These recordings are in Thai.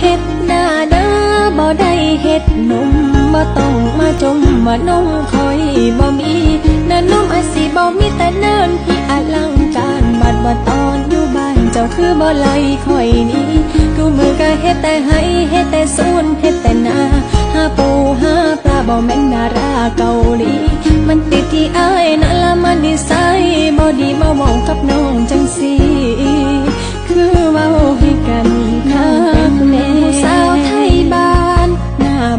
เฮ็ดหน้าเด้อบ่ได้เฮ็ดหนุ่มบ่ต้องมาจมว่านมคอยบ่มีเนินนมอาสิบ่มีแต่เนินที่อลังการบัดว่าตอนอยู่บ้านเจ้าคือบ่ไล่คอยนี้ทุกมือก็เฮ็ดแต่ให้เฮ็ดแต่สวนเฮ็ดแต่นาหาปูหาปลาบ่แม่นดาราเกาหลี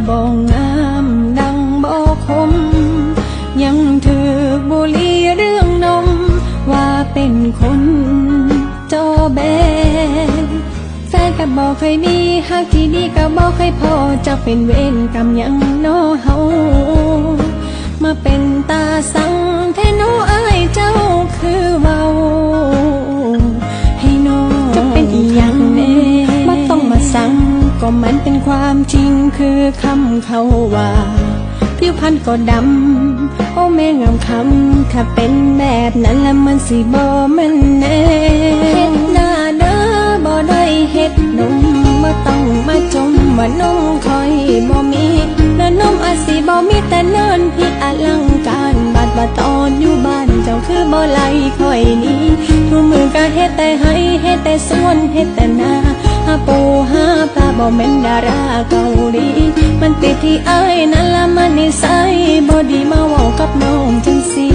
บ่งามดังบ่คม ยังถือบุหรีเรื่องนม ว่าเป็นคนจอแบนแฟนก็บอกเคยมีหากที่ดีก็บอกเคยพอจะเป็นเวรกรรมยังน้อเฮา ก็มันเป็นความจริงคือคำเขาว่าผิวพรรณก็ดำ โอ้แม่งามคำถ้าเป็นแบบนั้นแล้วมันสิบ่แมันแน่เฮ็ดหน้าเด้อบ่ได้เฮ็ดนมบ่ต้องมาจมว่านมคอยบ่มีเนินนมอาสิบ่มีแต่เนินที่อลังการบาดว่าตอนอยู่บ้านเจ้าคือบ่ไลคอยนี้ทุกมือก็เฮ็ดแต่ให้เฮ็ดแต่สวนเฮ็ดแต่นาหาปูหา บ่แม่นดาราเกาหลีมันติดที่อายนั่นละมันนิสัยบ่ดีมาเว้ากับน้องจังสี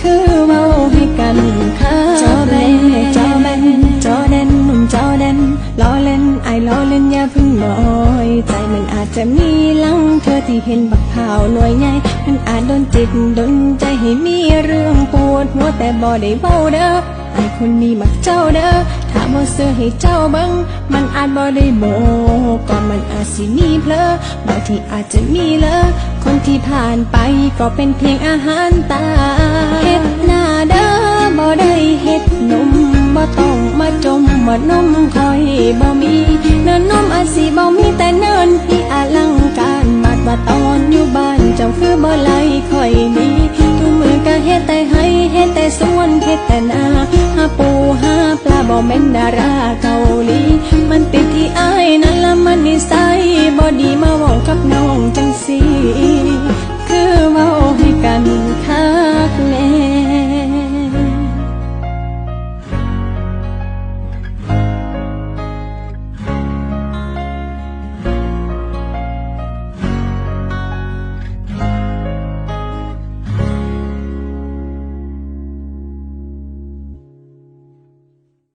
คือเว้าให้กันค่ะจอแบนจอแบนจอแดนหนุ่มจอแดนล้อเล่นไอายล้อเล่นอย่าพึ่งน้อยใจมันอาจจะมีหลังเธอที่เห็นบักข่าหน่วยใหญ่มันอาจโดนจิตโดนใจให้มีเรื่องปวดหัวแต่บ่ได้เว้าเด้อไอคนนี้มักเจ้าเด้อ ถ้าบ่เสื้อให้เจ้าเบิงมันอาจบ่ได้โบก่อนมันอาจสิมีเพลอบางทีอาจจะมีเลอคนที่ผ่านไปก็เป็นเพียงอาหารตาเฮ็ดหน้าเด้อบ่ได้เฮ็ดนมบ่ต้องมาจมว่านมคอยบ่มีเนินนมอาจสิบ่มีแต่เนินที่อลังการบาดว่าตอนอยู่บ้านเจ้าคือบ่ไล่คอยนี้ทุกมือก็เฮ็ดแต่ให้เฮ็ดแต่สวนเฮ็ดแต่นาหาปูหาปลา บ่แม่นดาราเกาหลีมัน